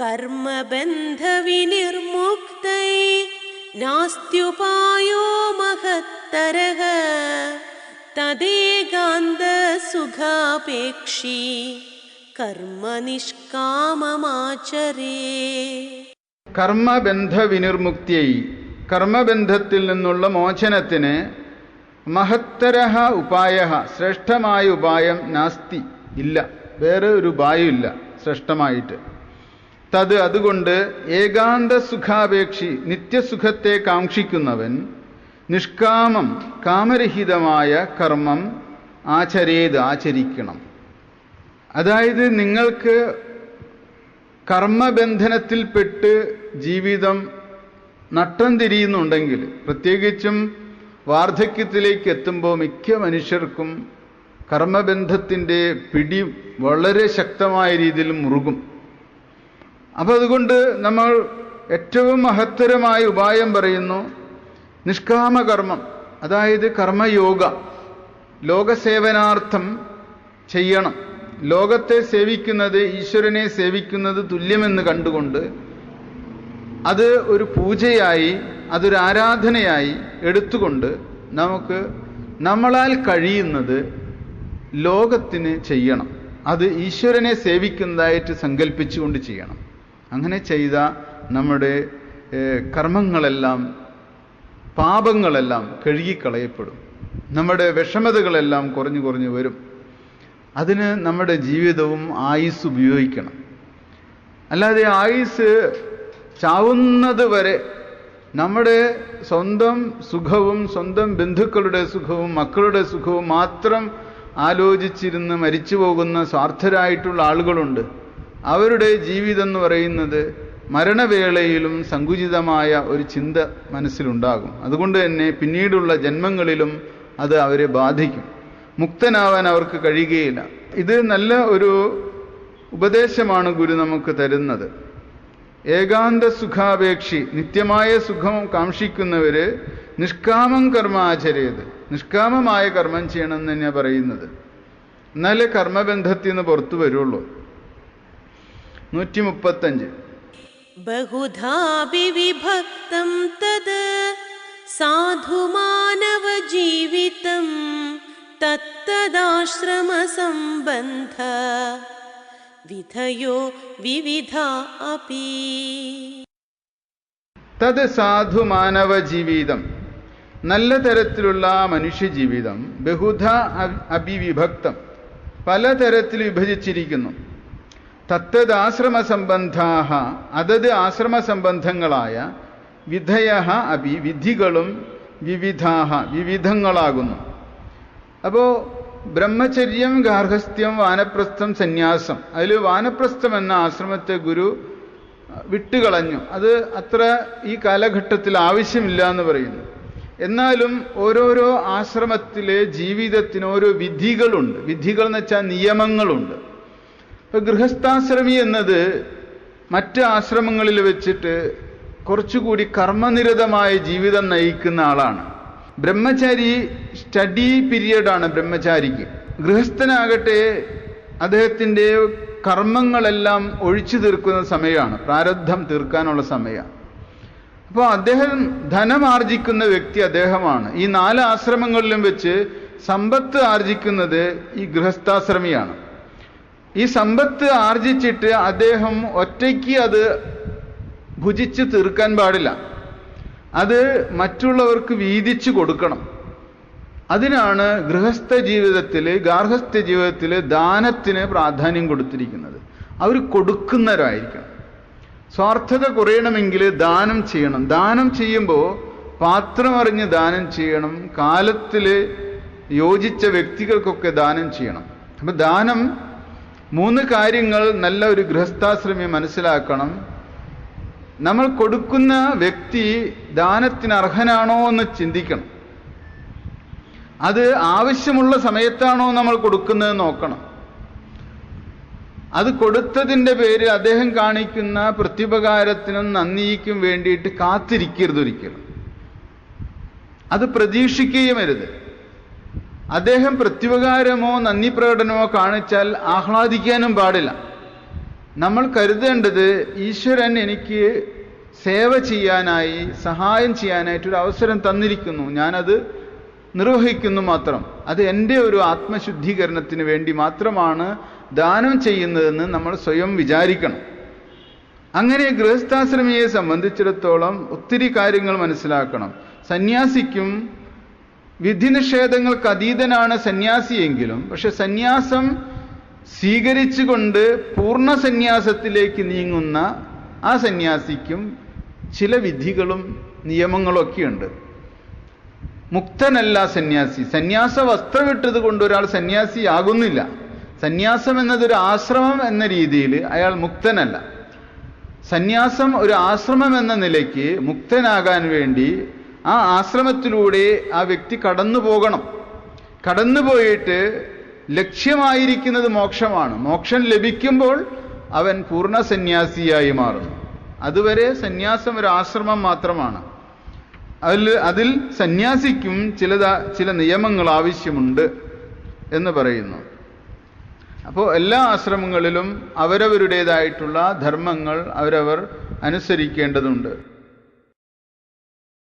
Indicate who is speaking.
Speaker 1: कर्मबन्धविनिर्मुक्तै नास्त्युपायो महत्तरः तदेकान्तसुखापेक्षी कर्म निष्काममाचरे
Speaker 2: കർമ്മബന്ധ വിനിർമുക്തിയായി കർമ്മബന്ധത്തിൽ നിന്നുള്ള മോചനത്തിന് മഹത്തരഹ ഉപായ ശ്രേഷ്ഠമായ ഉപായം നാസ്തി ഇല്ല വേറെ ഒരു ഉപായമില്ല ശ്രേഷ്ഠമായിട്ട് തത് അതുകൊണ്ട് ഏകാന്ത സുഖാപേക്ഷി നിത്യസുഖത്തെ കാക്ഷിക്കുന്നവൻ നിഷ്കാമം കാമരഹിതമായ കർമ്മം ആചരേത് ആചരിക്കണം. അതായത് നിങ്ങൾക്ക് കർമ്മബന്ധനത്തിൽപ്പെട്ട് ജീവിതം നട്ടം തിരിയുന്നുണ്ടെങ്കിൽ പ്രത്യേകിച്ചും വാർദ്ധക്യത്തിലേക്ക് എത്തുമ്പോൾ മിക്ക മനുഷ്യർക്കും കർമ്മബന്ധത്തിന്റെ പിടി വളരെ ശക്തമായ രീതിയിൽ മുറുകും. അപ്പോൾ അതുകൊണ്ട് നമ്മൾ ഏറ്റവും മഹത്തരമായ ഉപായം പറയുന്നു നിഷ്കാമകർമ്മം അതായത് കർമ്മയോഗ ലോകസേവനാർത്ഥം ചെയ്യണം. ലോകത്തെ സേവിക്കുന്നത് ഈശ്വരനെ സേവിക്കുന്നത് തുല്യമെന്ന് കണ്ടുകൊണ്ട് അത് ഒരു പൂജയായി അതൊരു ആരാധനയായി എടുത്തുകൊണ്ട് നമുക്ക് നമ്മളാൽ കഴിയുന്നത് ലോകത്തിന് ചെയ്യണം. അത് ഈശ്വരനെ സേവിക്കുന്നതായിട്ട് സങ്കല്പിച്ചുകൊണ്ട് ചെയ്യണം. അങ്ങനെ ചെയ്ത നമ്മുടെ കർമ്മങ്ങളെല്ലാം പാപങ്ങളെല്ലാം കഴുകിക്കളയപ്പെടും. നമ്മുടെ വിഷമതകളെല്ലാം കുറഞ്ഞു കുറഞ്ഞു വരും. അതിന് നമ്മുടെ ജീവിതവും ആയുസ് ഉപയോഗിക്കണം. അല്ലാതെ ആയുസ് ചാവുന്നത് വരെ നമ്മുടെ സ്വന്തം സുഖവും സ്വന്തം ബന്ധുക്കളുടെ സുഖവും മക്കളുടെ സുഖവും മാത്രം ആലോചിച്ചിരുന്ന് മരിച്ചു പോകുന്ന സ്വാർത്ഥരായിട്ടുള്ള ആളുകളുണ്ട്. അവരുടെ ജീവിതം എന്ന് പറയുന്നത് മരണവേളയിലും സങ്കുചിതമായ ഒരു ചിന്ത മനസ്സിലുണ്ടാകും. അതുകൊണ്ട് തന്നെ പിന്നീടുള്ള ജന്മങ്ങളിലും അത് അവരെ ബാധിക്കും. മുക്തനാവാൻ അവർക്ക് കഴിയുകയില്ല. ഇത് നല്ല ഒരു ഉപദേശമാണ് ഗുരു നമുക്ക് തരുന്നത്. ഏകാന്ത സുഖാപേക്ഷി നിത്യമായ സുഖം കാക്ഷിക്കുന്നവർ നിഷ്കാമം കർമ്മ ആചരയത് നിഷ്കാമമായ കർമ്മം ചെയ്യണം എന്ന് തന്നെയാണ് പറയുന്നത്. എന്നാലേ കർമ്മബന്ധത്തിൽ നിന്ന് പുറത്തു വരുള്ളൂ. നൂറ്റി മുപ്പത്തഞ്ച്
Speaker 1: ബഹുധാഭിവിഭക്തം തത് സാധുമാനവ ജീവിതം തത്തദാശ്രമ സംബന്ധ വിധയോ വിവിധ
Speaker 2: അപി. തത് സാധുമാനവ ജീവിതം നല്ല തരത്തിലുള്ള മനുഷ്യജീവിതം ബഹുധ അഭിവിഭക്തം പലതരത്തിൽ വിഭജിച്ചിരിക്കുന്നു. തത്തത് ആശ്രമ സംബന്ധാഹ അതത് ആശ്രമ സംബന്ധങ്ങളായ വിധയ അഭി വിധികളും വിവിധാഹ വിവിധങ്ങളാകുന്നു. അപ്പോൾ ബ്രഹ്മചര്യം ഗാർഹസ്ഥ്യം വാനപ്രസ്ഥം സന്യാസം അതിൽ വാനപ്രസ്ഥം എന്ന ആശ്രമത്തെ ഗുരു വിട്ടുകളഞ്ഞു. അത് അത്ര ഈ കാലഘട്ടത്തിൽ ആവശ്യമില്ല എന്ന് പറയുന്നു. എന്നാലും ഓരോരോ ആശ്രമത്തിലെ ജീവിതത്തിന് ഓരോ വിധികളുണ്ട്. വിധികൾ എന്ന് വെച്ചാൽ നിയമങ്ങളുണ്ട്. ഇപ്പൊ ഗൃഹസ്ഥാശ്രമി എന്നത് മറ്റ് ആശ്രമങ്ങളിൽ വെച്ചിട്ട് കുറച്ചുകൂടി കർമ്മനിരതമായ ജീവിതം നയിക്കുന്ന ആളാണ്. ബ്രഹ്മചാരി സ്റ്റഡി പീരിയഡാണ് ബ്രഹ്മചാരിക്ക്. ഗൃഹസ്ഥനാകട്ടെ അദ്ദേഹത്തിന്റെ കർമ്മങ്ങളെല്ലാം ഒഴിച്ചു തീർക്കുന്ന സമയമാണ്. പ്രാരബ്ധം തീർക്കാനുള്ള സമയമാണ് അപ്പോൾ അദ്ദേഹം ധനം ആർജിക്കുന്ന വ്യക്തി അദ്ദേഹമാണ്. ഈ നാല് ആശ്രമങ്ങളിലും വെച്ച് സമ്പത്ത് ആർജിക്കുന്നത് ഈ ഗൃഹസ്ഥാശ്രമിയാണ്. ഈ സമ്പത്ത് ആർജിച്ചിട്ട് അദ്ദേഹം ഒറ്റയ്ക്ക് അത് ഭുജിച്ച് തീർക്കാൻ പാടില്ല. അത് മറ്റുള്ളവർക്ക് വീതിച്ചു കൊടുക്കണം. അതിനാണ് ഗൃഹസ്ഥ ജീവിതത്തിൽ ഗാർഹസ്ഥ ജീവിതത്തിൽ ദാനത്തിന് പ്രാധാന്യം കൊടുത്തിരിക്കുന്നത്. അവർ കൊടുക്കുന്നവരായിരിക്കണം. സ്വാർത്ഥത കുറയണമെങ്കിൽ ദാനം ചെയ്യണം. ദാനം ചെയ്യുമ്പോൾ പാത്രമറിഞ്ഞ് ദാനം ചെയ്യണം. കാലത്തിൽ യോജിച്ച വ്യക്തികൾക്കൊക്കെ ദാനം ചെയ്യണം. അപ്പം ദാനം മൂന്ന് കാര്യങ്ങൾ നല്ല ഒരു ഗൃഹസ്ഥാശ്രമി മനസ്സിലാക്കണം. നമ്മൾ കൊടുക്കുന്ന വ്യക്തി ദാനത്തിന് അർഹനാണോ എന്ന് ചിന്തിക്കണം. അത് ആവശ്യമുള്ള സമയത്താണോ നമ്മൾ കൊടുക്കുന്നത് നോക്കണം. അത് കൊടുത്തതിന്റെ പേരിൽ അദ്ദേഹം കാണിക്കുന്ന പ്രത്യുപകാരത്തിനും നന്ദിക്കും വേണ്ടിയിട്ട് കാത്തിരിക്കരുത് ഒരിക്കലും. അത് പ്രതീക്ഷിക്കുകയുമരുത് അദ്ദേഹം പ്രത്യുപകാരമോ നന്ദി പ്രകടനമോ കാണിച്ചാൽ ആഹ്ലാദിക്കാനും പാടില്ല. നമ്മൾ കരുതേണ്ടത് ഈശ്വരൻ എനിക്ക് സേവ ചെയ്യാനായി സഹായം ചെയ്യാനായിട്ട് ഒരു അവസരം തന്നിരിക്കുന്നു. ഞാനത് നിർവഹിക്കുന്നു മാത്രം. അത് എന്റെ ഒരു ആത്മശുദ്ധീകരണത്തിന് വേണ്ടി മാത്രമാണ് ദാനം ചെയ്യുന്നതെന്ന് നമ്മൾ സ്വയം വിചാരിക്കണം. അങ്ങനെ ഗൃഹസ്ഥാശ്രമിയെ സംബന്ധിച്ചിടത്തോളം ഒത്തിരി കാര്യങ്ങൾ മനസ്സിലാക്കണം. സന്യാസിക്കും വിധിനിഷേധങ്ങൾക്ക് അതീതനാണ് സന്യാസിയെങ്കിലും പക്ഷെ സന്യാസം സ്വീകരിച്ചുകൊണ്ട് പൂർണ സന്യാസത്തിലേക്ക് നീങ്ങുന്ന ആ സന്യാസിക്കും ചില വിധികളും നിയമങ്ങളൊക്കെയുണ്ട്. മുക്തനല്ല സന്യാസി. സന്യാസ വസ്ത്രമിട്ടത് കൊണ്ട് ഒരാൾ സന്യാസിയാകുന്നില്ല സന്യാസം എന്നതൊരു ആശ്രമം എന്ന രീതിയിൽ അയാൾ മുക്തനല്ല. സന്യാസം ഒരു ആശ്രമം എന്ന നിലയ്ക്ക് മുക്തനാകാൻ വേണ്ടി ആ ആശ്രമത്തിലൂടെ ആ വ്യക്തി കടന്നു പോകണം. കടന്നു പോയിട്ട് ലക്ഷ്യമായിരിക്കുന്നത് മോക്ഷമാണ്. മോക്ഷം ലഭിക്കുമ്പോൾ അവൻ പൂർണ സന്യാസിയായി മാറുന്നു. അതുവരെ സന്യാസം ഒരു ആശ്രമം മാത്രമാണ്. അതിൽ അതിൽ സന്യാസിക്കും ചില ചില നിയമങ്ങൾ ആവശ്യമുണ്ട് എന്ന് പറയുന്നു. അപ്പോൾ എല്ലാ ആശ്രമങ്ങളിലും അവരവരുടേതായിട്ടുള്ള ധർമ്മങ്ങൾ അവരവർ അനുസരിക്കേണ്ടതുണ്ട്.